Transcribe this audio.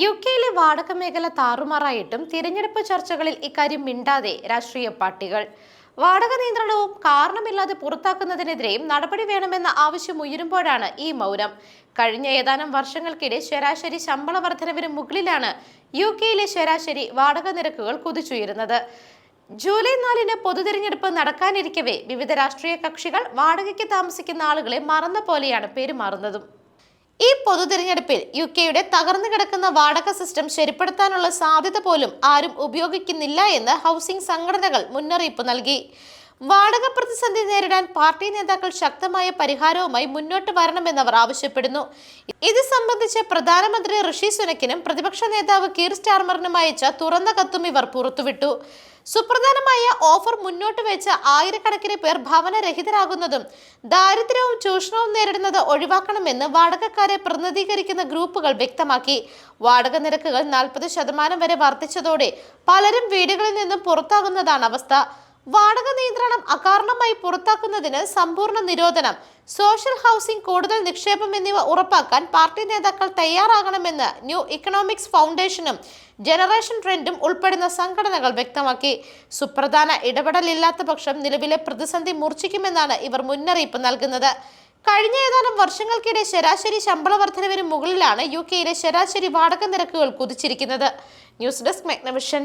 U കെയിലെ വാടക മേഖല താറുമാറായിട്ടും തിരഞ്ഞെടുപ്പ് ചർച്ചകളിൽ ഇക്കാര്യം മിണ്ടാതെ രാഷ്ട്രീയ പാർട്ടികൾ. വാടക നിയന്ത്രണവും കാരണമില്ലാതെ പുറത്താക്കുന്നതിനെതിരെയും നടപടി വേണമെന്ന ആവശ്യം ഉയരുമ്പോഴാണ് ഈ മൗനം. കഴിഞ്ഞ ഏതാനും വർഷങ്ങൾക്കിടെ ശരാശരി ശമ്പള വർധനവിന് മുകളിലാണ് യു കെയിലെ ശരാശരി വാടക നിരക്കുകൾ കുതിച്ചുയരുന്നത്. ജൂലൈ നാലിന് പൊതുതെരഞ്ഞെടുപ്പ് നടക്കാനിരിക്കവേ വിവിധ രാഷ്ട്രീയ കക്ഷികൾ വാടകയ്ക്ക് താമസിക്കുന്ന ആളുകളെ മറന്ന പോലെയാണ് പെരുമാറുന്നതും. ഈ പൊതു തിരഞ്ഞെടുപ്പിൽ യു കെയുടെ തകർന്നു കിടക്കുന്ന വാടക സിസ്റ്റം ശരിപ്പെടുത്താനുള്ള സാധ്യത പോലും ആരും ഉപയോഗിക്കുന്നില്ല എന്ന് ഹൗസിംഗ് സംഘടനകൾ മുന്നറിയിപ്പ് നൽകി. വാടക പ്രതിസന്ധി നേരിടാൻ പാർട്ടി നേതാക്കൾ ശക്തമായ പരിഹാരവുമായി മുന്നോട്ട് വരണമെന്നവർ ആവശ്യപ്പെടുന്നു. ഇത് സംബന്ധിച്ച് പ്രധാനമന്ത്രി ഋഷി സുനക്കിനും പ്രതിപക്ഷ നേതാവ് കീർ സ്റ്റാർമറിനും അയച്ച തുറന്ന കത്തും ഇവർ പുറത്തുവിട്ടു. സുപ്രധാനമായ ഓഫർ മുന്നോട്ട് വെച്ച ആയിരക്കണക്കിന് പേർ ഭവനരഹിതരാകുന്നതും ദാരിദ്ര്യവും ചൂഷണവും നേരിടുന്നത് ഒഴിവാക്കണമെന്ന് വാടകക്കാരെ പ്രതിനിധീകരിക്കുന്ന ഗ്രൂപ്പുകൾ വ്യക്തമാക്കി. വാടക നിരക്കുകൾ നാൽപ്പത് ശതമാനം വരെ വർദ്ധിച്ചതോടെ പലരും വീടുകളിൽ നിന്നും പുറത്താകുന്നതാണ് അവസ്ഥ. വാടക നിയന്ത്രണം അകാരണമായി പുറത്താക്കുന്നതിന് സമ്പൂർണ നിരോധനം. സോഷ്യൽ ഹൗസിംഗ് കൂടുതൽ നിക്ഷേപം എന്നിവ ഉറപ്പാക്കാൻ പാർട്ടി നേതാക്കൾ തയ്യാറാകണമെന്ന് ന്യൂ ഇക്കണോമിക്സ് ഫൗണ്ടേഷനും ജനറേഷൻ ട്രെൻഡും ഉൾപ്പെടുന്ന സംഘടനകൾ വ്യക്തമാക്കി. സുപ്രധാന ഇടപെടലില്ലാത്ത പക്ഷം നിലവിലെ പ്രതിസന്ധി മൂർച്ഛിക്കുമെന്നാണ് ഇവർ മുന്നറിയിപ്പ് നൽകുന്നത്. കഴിഞ്ഞ ഏതാനും വർഷങ്ങൾക്കിടെ ശരാശരി ശമ്പള വർധനവിന് മുകളിലാണ് യു കെയിലെ ശരാശരി വാടക നിരക്കുകൾ കുതിച്ചിരിക്കുന്നത്. News desk മെഗ്നവിഷൻ.